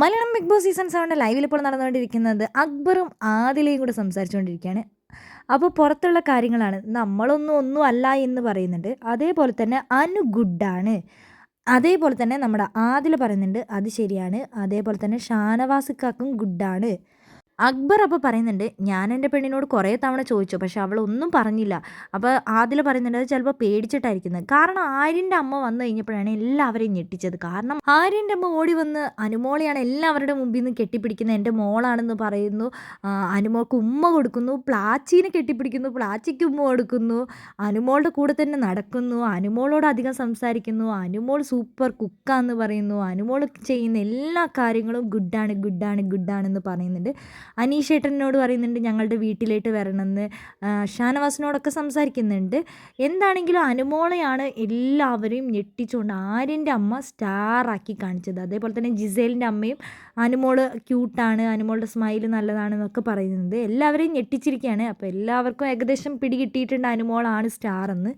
Malayalam big boss season സെവന്റെ ലൈവിൽ ഇപ്പോൾ നടന്നുകൊണ്ടിരിക്കുന്നത് അക്ബറും ആദിലയും കൂടെ സംസാരിച്ചുകൊണ്ടിരിക്കുകയാണ്. അപ്പോൾ പുറത്തുള്ള കാര്യങ്ങളാണ്. നമ്മളൊന്നും ഒന്നും അല്ല എന്ന് പറയുന്നുണ്ട്. അതേപോലെ തന്നെ അനു ഗുഡാണ്. അതേപോലെ തന്നെ നമ്മുടെ ആദിൽ പറയുന്നുണ്ട് അത് ശരിയാണ്. അതേപോലെ തന്നെ ഷാനവാസിക്കാക്കും ഗുഡാണ്. അക്ബർ അപ്പോൾ പറയുന്നുണ്ട് ഞാൻ എന്റെ പെണ്ണിനോട് കുറേ തവണ ചോദിച്ചു പക്ഷെ അവൾ ഒന്നും പറഞ്ഞില്ല. അപ്പോൾ ആദിൽ പറയുന്നുണ്ട് അത് ചിലപ്പോൾ പേടിച്ചിട്ടായിരിക്കുന്നത് കാരണം ആര്യന്റെ അമ്മ വന്നു കഴിഞ്ഞപ്പോഴാണ് എല്ലാവരെയും ഞെട്ടിച്ചത്. കാരണം ആര്യന്റെ അമ്മ ഓടി വന്ന് അനുമോളെയാണ് എല്ലാവരുടെ മുമ്പിൽ നിന്ന് കെട്ടിപ്പിടിക്കുന്നത്. എന്റെ മോളാണെന്ന് പറയുന്നു. അനുമോൾക്ക് ഉമ്മ കൊടുക്കുന്നു. പ്ലാച്ചീനെ കെട്ടിപ്പിടിക്കുന്നു. പ്ലാച്ചിക്ക് ഉമ്മ കൊടുക്കുന്നു. അനുമോളുടെ കൂടെ തന്നെ നടക്കുന്നു. അനുമോളോട് അധികം സംസാരിക്കുന്നു. അനുമോൾ സൂപ്പർ കുക്കാന്ന് പറയുന്നു. അനുമോൾ ചെയ്യുന്ന എല്ലാ കാര്യങ്ങളും ഗുഡാണ് ഗുഡാണ് ഗുഡാണെന്ന് പറയുന്നുണ്ട്. അനീഷ് ഏട്ടനോട് പറയുന്നുണ്ട് ഞങ്ങളുടെ വീട്ടിലേക്ക് വരണമെന്ന്. ഷാനവാസിനോടൊക്കെ സംസാരിക്കുന്നുണ്ട്. എന്താണെങ്കിലും അനുമോളെയാണ് എല്ലാവരെയും ഞെട്ടിച്ചുകൊണ്ട് ആര്യന്റെ അമ്മ സ്റ്റാറാക്കി കാണിച്ചത്. അതേപോലെ തന്നെ ജിസേലിന്റെ അമ്മയും അനുമോൾ ക്യൂട്ടാണ് അനുമോളുടെ സ്മൈൽ നല്ലതാണെന്നൊക്കെ പറയുന്നത് എല്ലാവരെയും ഞെട്ടിച്ചിരിക്കുകയാണ്. അപ്പോൾ എല്ലാവർക്കും ഏകദേശം പിടികിട്ടിയിട്ടുണ്ട് അനുമോളാണ് സ്റ്റാർ എന്ന്.